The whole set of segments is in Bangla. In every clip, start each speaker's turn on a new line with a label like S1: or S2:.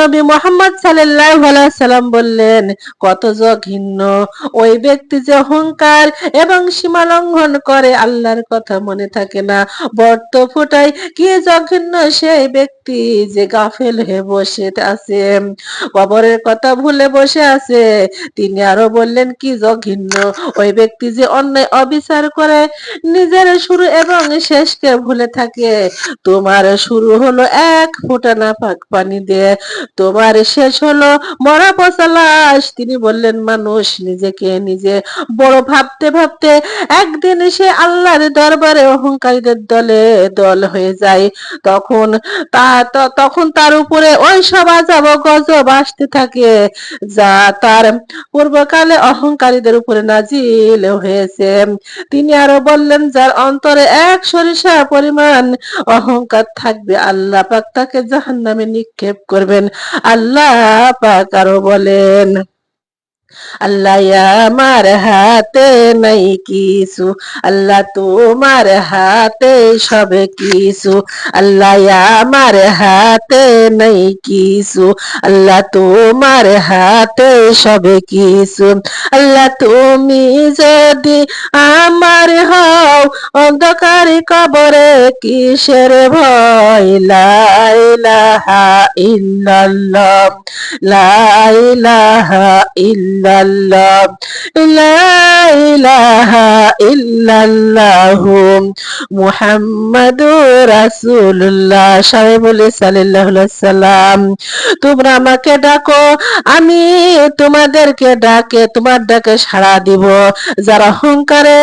S1: নবী মোহাম্মদ সাল্লাম বললেন, কত ঘিন্ন ওই ব্যক্তি যে অহংকার এবং সীমা লঙ্ঘন করে আল্লাহর কথা মনে থাকে না। বর্ত ফুটাই কি জঘন্য সেই ব্যক্তি যে গাফেল হয়ে বসে আছে। কবরের কথা ভুলে বসে আছে। তিনি আরও বললেন, কি জঘিন্য ওই ব্যক্তি যে অন্যায় অবিচার করে নিজের শুরু এবং শেষকে ভুলে থাকে। তোমার শুরু হলো এক ফোঁটা না পাক পানি দিয়ে। তোমার শেষ হলো, মরা পচা তিনি বললেন, মানুষ নিজেকে নিজে বড় ভাবতে ভাবতে একদিন সে আল্লাহর দরবারে অহংকারীদের দলে দল হয়ে যায়। তখন তা তখন তার উপরে ওই সব আজাব গজব আসতে থাকে, যা তার পূর্বকালে অহংকারীদের উপরে নাজিল হয়েছে। তিনি আরও বললেন, যার অন্তরে এক সরিষা পরিমাণ অহংকার থাকবে, আল্লাহ পাক তাকে জাহান নামে নিক্ষেপ করবেন। আল্লাহ পাক বলেন। আল্লাহ আমার হাতে নাই কিছু, আল্লাহ তোমার হাতে সব কিছু, আল্লাহ আমার হাতে নাই কিছু, আল্লাহ তোমার হাতে সব কিছু। আল্লাহ তুমি যদি আমার হও, অন্ধকার কবরে কিসের ভয়? লাইলাহা লাইলাহা ইল্লাল্লাহ লাইলাহা ইল্লাল্লাহু মুহাম্মাদুর রাসূলুল্লাহ। সবাই বলে সাল্লাল্লাহু আলাইহি সাল্লাম। তোমরা আমাকে ডাকো, আমি তোমাদেরকে ডাকে, তোমার ডাকে সাড়া দিব। যারা অহংকারে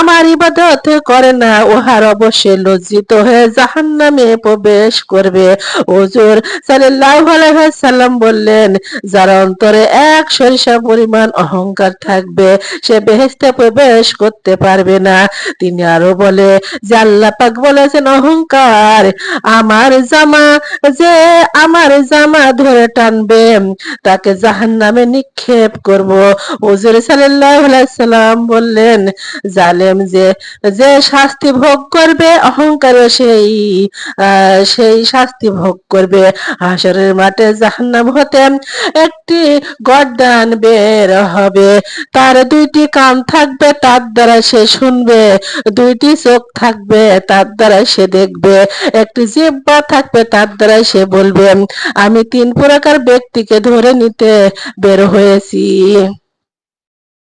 S1: আমার ইবাদত করে না, উহার অবশ্যই লজ্জিত হয়ে জাহান্নামে প্রবেশ করবে। হুজুর সাল্লাল্লাহু আলাইহি সাল্লাম বললেন, যারা অন্তরে এক সরিষা পরিমাণ অহংকার থাকবে, সে বেহেস্তে প্রবেশ করতে পারবে না। তিনি আরও বলে, যে আল্লাহ পাক বলেছেন, অহংকার আমার জামা, যে আমার জামা ধরে টানবে, তাকে জাহান নামে নিক্ষেপ করব। হুজুর সাল্লাম বললেন, জালেম যে যে শাস্তি ভোগ করবে অহংকার সেই সেই শাস্তি ভোগ করবে। হাসরের মাঠে জাহান্নাম হতে একটি গর্দান বের হবে। তার দুইটি কান থাকবে, তার দ্বারা সে শুনবে। দুইটি চোখ থাকবে, তার দ্বারা সে দেখবে। একটি জিব্বা থাকবে, তার দ্বারা সে বলবে, আমি তিন প্রকার ব্যক্তিকে ধরে নিতে বের হয়েছি।